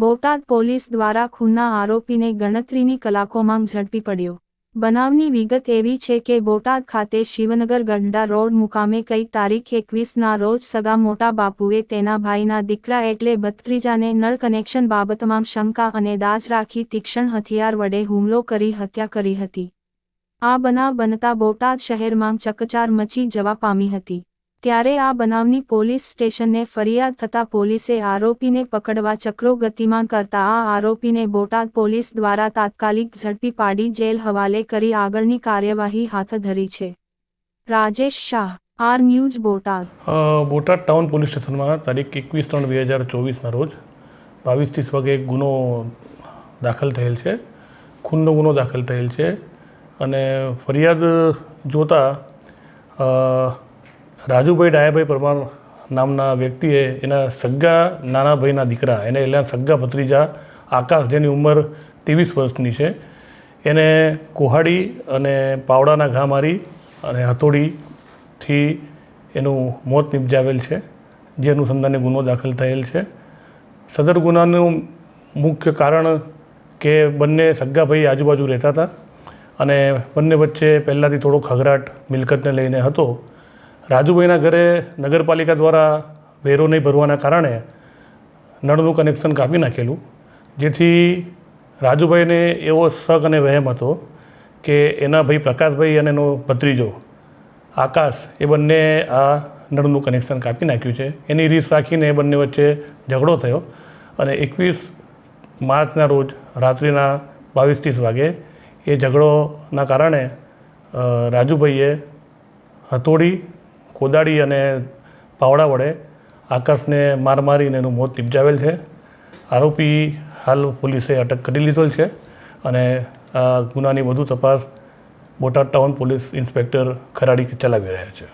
Botad police દ્વારા ખૂનના આરોપીને ગણતરીની કલાકોમાં ઝડપી પડ્યો. બનાવની વિગત એવી છે કે બોટાદ ખાતે શિવનગર ગંડા રોડ મુકામે કઈ તારીખ એકવીસના રોજ સગા મોટા બાપુએ તેના ભાઈના દીકરા એટલે ભત્રીજાને નળ કનેક્શન બાબતમાં શંકા અને દાજ રાખી તીક્ષ્ણ હથિયાર વડે હુમલો કરી હત્યા કરી હતી. આ બનાવ બનતા બોટાદ શહેરમાં ચકચાર મચી જવા પામી હતી. ત્યારે આ બનાવની પોલીસ સ્ટેશનને ફરિયાદ થતા પોલીસે આરોપીને પકડવા ચક્રો ગતિમાન કરતા આ આરોપીને બોટાદ પોલીસ દ્વારા તાત્કાલિક ઝડપી પાડી જેલ હવાલે કરી આગળની કાર્યવાહી હાથ ધરી છે. Rajesh Shah, R news Botad. Botad town police સ્ટેશનમાં તારીખ એકવીસ ત્રણ બે હજાર ચોવીસના રોજ બાવીસ ત્રીસ વાગે એક ગુનો દાખલ થયેલ છે. ખૂનનો ગુનો દાખલ થયેલ છે અને ફરિયાદ જોતા રાજુભાઈ ડાયાભાઈ પરમાર નામના વ્યક્તિએ એના સગ્ગા નાના ભાઈના દીકરા, એને એટલે સગ્ગા ભત્રીજા આકાશ, જેની ઉંમર ત્રેવીસ વર્ષની છે, એને કુહાડી અને પાવડાના ઘા મારી અને હથોડીથી એનું મોત નિપજાવેલ છે, જે અનુસંધાને ગુનો દાખલ થયેલ છે. સદર ગુનાનું મુખ્ય કારણ કે બંને સગ્ગાભાઈ આજુબાજુ રહેતા હતા અને બંને વચ્ચે પહેલાંથી થોડો ખગરાટ મિલકતને લઈને હતો. રાજુભાઈના ઘરે નગરપાલિકા દ્વારા વેરો નહીં ભરવાના કારણે નળનું કનેક્શન કાપી નાખેલું, જેથી રાજુભાઈને એવો શક અને વહેમ હતો કે એના ભાઈ પ્રકાશભાઈ અને એનો ભત્રીજો આકાશ એ બંને આ નળનું કનેક્શન કાપી નાખ્યું છે. એની રીસ રાખીને એ બંને વચ્ચે ઝઘડો થયો અને એકવીસ માર્ચના રોજ રાત્રિના બાવીસ ત્રીસ વાગે એ ઝઘડોના કારણે રાજુભાઈએ હથોડી કોદાળી અને પાવડા વડે આકાશને માર મારીને એનું મોત નિપજાવેલ છે. આરોપી હાલ પોલીસે અટક કરી લીધેલ છે અને આ ગુનાની વધુ તપાસ Botad town police inspector Kharadi ચલાવી રહ્યા છે.